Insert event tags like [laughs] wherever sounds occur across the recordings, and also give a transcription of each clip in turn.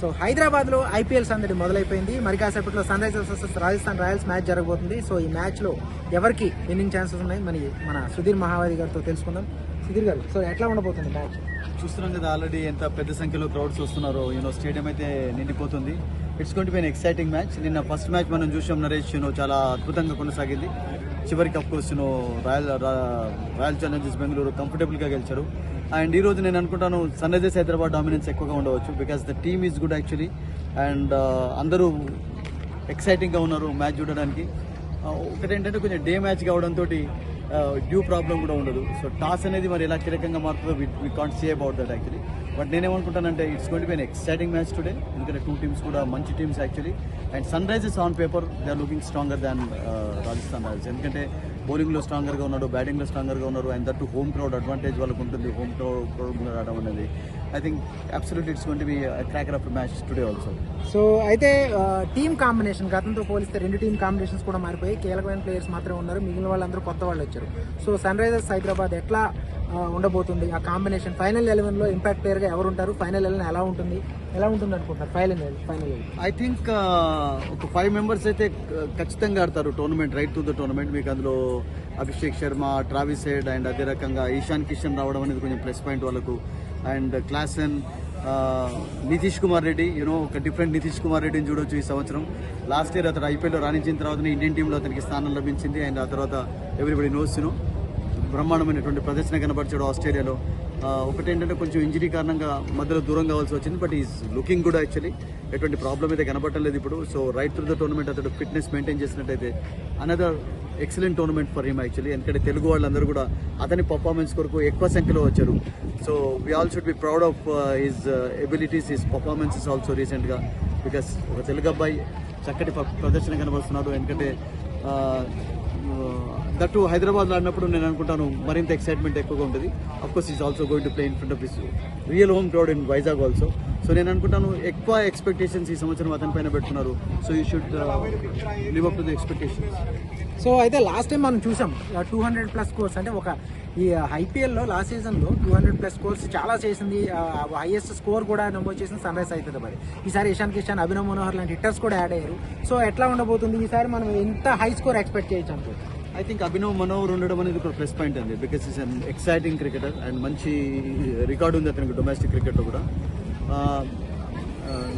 So హైదరాబాద్లో IPL సందడి మొదలైపోయింది. మరి కాసేపట్లో Sunrisers versus Rajasthan Royals match జరగబోతుంది. సో ఈ మ్యాచ్లో ఎవరికి విన్నింగ్ ఛాన్సెస్ ఉన్నాయి? మరి మన సుధీర్ మహావారి గారితో తెలుసుకుందాం. సుధీర్ గారు సో ఎట్లా ఉండబోతుంది మ్యాచ్? చూస్తున్నాం కదా ఆల్రెడీ ఎంత పెద్ద సంఖ్యలో క్రౌడ్స్ వస్తున్నారో యూనో స్టేడియం అయితే నిండిపోతుంది. ఇట్స్ going ఎక్సైటింగ్ మ్యాచ్ నిన్న ఫస్ట్ మ్యాచ్ మనం చూసాం నరేష్ యూనో చాలా అద్భుతంగా కొనసాగింది. చివరికి of course royal royal challengers Bengaluru కంఫర్టబుల్గా గెలిచారు. అండ్ ఈ రోజు నేను అనుకుంటాను సన్ రైజర్స్ హైదరాబాద్ డామినెన్స్ ఎక్కువగా ఉండవచ్చు because the team is good actually and అందరూ ఎక్సైటింగ్గా ఉన్నారు మ్యాచ్ చూడడానికి. Uh, ఒకటేంటంటే కొంచెం డే మ్యాచ్ కావడంతో డ్యూ ప్రాబ్లం కూడా ఉండదు. సో టాస్ అనేది మరి ఎలా కీలకంగా మారుతుందో we can't see about that actually but నేనేమనుకుంటానంటే it's gonna be an exciting match today ఎందుకంటే టూ టీమ్స్ కూడా మంచి teams actually and Sunrisers on paper they are looking stronger than Rajasthan Royals ఎందుకంటే బౌలింగ్లో స్ట్రాంగర్గా ఉన్నారు బ్యాటింగ్లో స్ట్రాంగర్గా ఉన్నారు. And that home crowd advantage వాళ్ళకు ఉంటుంది. హోమ్ క్రౌడ్ క్రౌడ్ రావడం అనేది. I think absolute it's gonna be cracker of match today also so అయితే uh, టీమ్ కాంబినేషన్ గతంతో పోలిస్తే రెండు టీమ్ కాంబినేషన్స్ కూడా మారిపోయి కీలకమైన ప్లేయర్స్ మాత్రమే ఉన్నారు. మిగిలిన వాళ్ళందరూ కొత్త వాళ్ళు వచ్చారు. సో సన్ రైజర్స్ హైదరాబాద్ ఎట్లా ఉండబోతుంది. ఆ కాంబినేషన్ ఫైనల్ ఎలెవెన్లో ఇంపాక్ట్ ప్లేయర్గా ఎవరు ఉంటారు? ఫైనల్ ఎలెవెన్ ఎలా ఉంటుంది? ఎలా ఉంటుంది అనుకుంటారు ఫైనల్ ఫైనల్ ఐ థింక్ ఒక ఫైవ్ మెంబర్స్ అయితే ఖచ్చితంగా ఆడతారు tournament right to the tournament మీకు అందులో Abhishek Sharma Travis Head and అదే రకంగా ఈశాన్ కిషన్ రావడం అనేది కొంచెం ప్లస్ పాయింట్ వాళ్ళకు. And Klaasen Nitish Kumar Reddy you know ఒక డిఫరెంట్ నితీష్ కుమార్ రెడ్డిని చూడొచ్చు ఈ సంవత్సరం. లాస్ట్ ఇయర్ అతను ఐపీఎల్లో రాణించిన తర్వాత ఇండియన్ టీంలో అతనికి స్థానం లభించింది. అండ్ ఆ తర్వాత ఎవ్రీబడి నోస్ బ్రహ్మాండమైనటువంటి ప్రదర్శన కనబరిచాడు ఆస్ట్రేలియాలో. ఒకటేంటంటే కొంచెం ఇంజరీ కారణంగా మధ్యలో దూరం కావాల్సి వచ్చింది బట్ ఈజ్ లుకింగ్ కూడా యాక్చువల్లీ. ఎటువంటి ప్రాబ్లం అయితే కనబట్టలేదు ఇప్పుడు. So right through the tournament అతడు ఫిట్నెస్ మెయింటైన్ చేసినట్టయితే another excellent tournament for him actually ఎందుకంటే తెలుగు వాళ్ళందరూ కూడా అతని పర్ఫార్మెన్స్ కొరకు ఎక్కువ సంఖ్యలో వచ్చారు. So we all should be proud of his abilities his performances also రీసెంట్గా బికాస్ ఒక తెలుగు అబ్బాయి చక్కటి ప్రదర్శన కనబరుస్తున్నాడు. ఎందుకంటే దట్టు హైదరాబాద్లో ఆడినప్పుడు నేను అనుకుంటాను మరింత ఎక్సైట్మెంట్ ఎక్కువగా ఉంటుంది. Of course is also going to play in front of his real home crowd in Vizag also so నేను అనుకుంటాను ఎక్కువ ఎక్స్పెక్టేషన్స్ ఈ సంవత్సరం అతని పైన పెట్టుకున్నారు so you should live up to the expectations so అయితే లాస్ట్ టైం మనం చూసాం టూ హండ్రెడ్ ప్లస్ కోర్స్ అంటే ఒక ఈ ఐపీఎల్లో లాస్ట్ సీజన్లో టూ హండ్రెడ్ ప్లస్ స్కోర్స్ చాలా చేసింది. హైయెస్ట్ స్కోర్ కూడా నమోదు చేసింది సన్ రైజ్ హైదరాబాద్ ఈసారి ఇషాన్ కిషాన్ అభినవ్ మనోహర్ లాంటి హిట్టర్స్ కూడా యాడ్ అయ్యారు. సో ఎట్లా ఉండబోతుంది? ఈసారి మనం ఎంత హై స్కోర్ ఎక్స్పెక్ట్ చేయొచ్చు అనుకో ఐ థింక్ అభినవ్ మనోహర్ ఉండడం అనేది ఒక ప్లస్ పాయింట్ అండి. Because is an exciting cricketer and మంచి రికార్డు ఉంది అతనికి డొమెస్టిక్ క్రికెట్లో కూడా.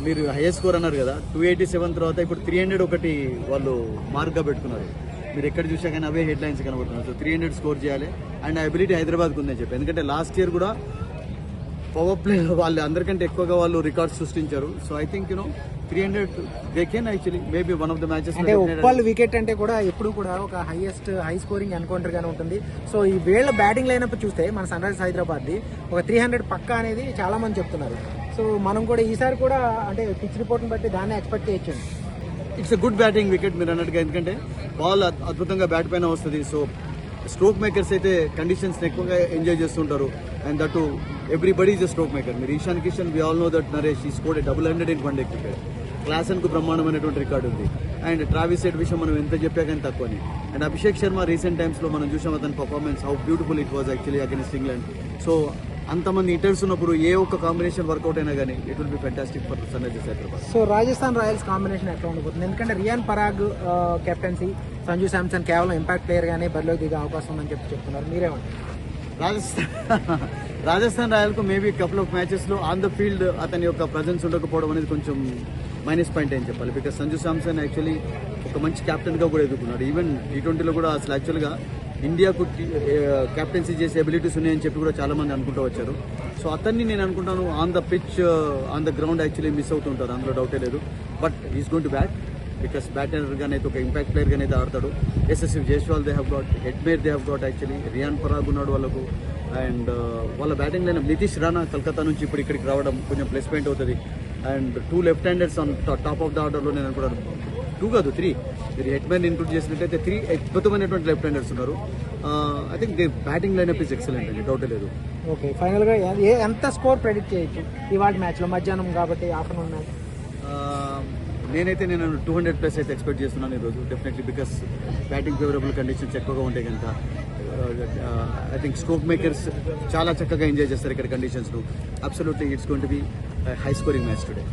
మీరు హైయెస్ట్ స్కోర్ అన్నారు కదా టూ ఎయిటీ సెవెన్ తర్వాత ఇప్పుడు త్రీ హండ్రెడ్ ఒకటి వాళ్ళు మార్క్గా పెట్టుకున్నారు. మీరు ఎక్కడ చూసా కానీ అవే హెడ్ లైన్స్ కనబడుతున్నారు సో త్రీ హండ్రెడ్ స్కోర్ చేయాలి. అండ్ ఆ అబిలిటీ హైదరాబాద్కు ఉందని చెప్పి. ఎందుకంటే లాస్ట్ ఇయర్ కూడా పవర్ ప్లే వాళ్ళు అందరికంటే ఎక్కువగా వాళ్ళు రికార్డ్స్ సృష్టించారు. So I think you know three hundred they can actually maybe one of the matches అంటే ఉప్పల్ వికెట్ అంటే కూడా ఎప్పుడు కూడా ఒక హైయెస్ట్ హై స్కోరింగ్ ఎన్కౌంటర్ గానే ఉంటుంది. సో ఈ వేళ బ్యాటింగ్ లైనప్ చూస్తే మన సన్ రైజర్స్ హైదరాబాద్ ది ఒక త్రీ హండ్రెడ్ పక్కా అనేది చాలా మంది చెప్తున్నారు. సో మనం కూడా ఈసారి కూడా అంటే పిచ్ రిపోర్ట్ని బట్టి దాన్ని ఎక్స్పెక్ట్ చేయొచ్చు. It's a good batting wicket మీరు అన్నట్టుగా. ఎందుకంటే బాల్ అద్భుతంగా బ్యాట్ పైన వస్తుంది. సో స్ట్రోక్ మేకర్స్ అయితే కండిషన్స్ ఎక్కువగా ఎంజాయ్ చేస్తుంటారు. And that everybody is a stroke maker మీరు Ishan Kishan we all know that Naresh ఈ score double hundred in one day cricket క్లాసన్కు బ్రహ్మాండమైనటువంటి రికార్డు ఉంది. అండ్ ట్రావిస్ సెట్ విషయం మనం ఎంత చెప్పా కానీ తక్కువని అండ్ అభిషేక్ శర్మ రీసెంట్ టైమ్స్లో మనం చూసాం అతని performance how beautiful it was actually against England so అంతమంది ఇంటర్స్ ఉన్నప్పుడు ఏ ఒక్క కాంబినేషన్ వర్కౌట్ అయినా కానీ it will be fantastic for Sunrisers Hyderabad so Rajasthan Royals combination ఎట్లా ఉండబోతుంది? ఎందుకంటే రియాన్ పరాగ్ కెప్టెన్సీ సంజు శాంసన్ కేవలం ఇంపాక్ట్ ప్లేయర్ గానే బరిలో దిగే అవకాశం ఉందని చెప్పి చెప్తున్నారు. మీరేమంటారు? రాజస్థాన్ [laughs] రాజస్థాన్ రాయల్కు మేబీ కపుల్ ఆఫ్ మ్యాచెస్లో ఆన్ ద ఫీల్డ్ అతని యొక్క ప్రజెన్స్ ఉండకపోవడం అనేది కొంచెం మైనస్ పాయింట్ అని చెప్పాలి. బికాస్ సంజు సామ్సన్ యాక్చువల్లీ ఒక మంచి క్యాప్టెన్గా కూడా ఎదుర్కొన్నాడు. ఈవెన్ టీ ట్వంటీలో కూడా అసలు యాక్చువల్గా ఇండియాకు క్యాప్టెన్సీ చేసే ఎబిలిటీస్ ఉన్నాయని చెప్పి కూడా చాలా మంది అనుకుంటూ వచ్చారు. సో అతన్ని నేను అనుకుంటాను on the pitch on the ground actually miss అవుతుంటారు. అందులో డౌటే లేదు. But is going to bat because బ్యాటర్గానే అయితే ఒక ఇంపాక్ట్ ప్లేయర్గానే అయితే ఆడతాడు. SSF Jaiswal they have got Hetmyer they have got actually Riyan Parag ఉన్నాడు వాళ్ళకు. అండ్ uh, వాళ్ళ బ్యాటింగ్ లైన్ నితీష్ రాణా కలకత్తా నుంచి ఇప్పుడు ఇక్కడికి రావడం కొంచెం ప్లస్ పాయింట్ అవుతుంది. And two left handers on top of the ఆర్డర్లో నేను అనుకున్నాను టూ కాదు త్రీ మీరు హెడ్ మ్యాన్ ఇంక్లూడ్ చేసినట్టయితే త్రీ అద్భుతమైనటువంటి లెఫ్ట్ హ్యాండర్స్ ఉన్నారు I think they batting lineup is excellent అండి డౌటే లేదు. ఓకే ఫైనల్గా ఏ- ఏ- ఎంత స్కోర్ ప్రెడిక్ట్ చేయొచ్చు ఇవాళ మ్యాచ్లో? మధ్యాహ్నం కాబట్టి ఆఫ్టర్నూన్ మ్యాచ్ నేనైతే నేను టూ హండ్రెడ్ ప్లస్ అయితే ఎక్స్పెక్ట్ చేస్తున్నాను ఈరోజు definitely because batting favourable conditions ఎక్కువగా ఉంటాయి కనుక. ఐ థింక్ స్ట్రోక్ మేకర్స్ చాలా చక్కగా ఎంజాయ్ చేస్తారు ఇక్కడ conditions absolutely it's gonna to be high scoring match today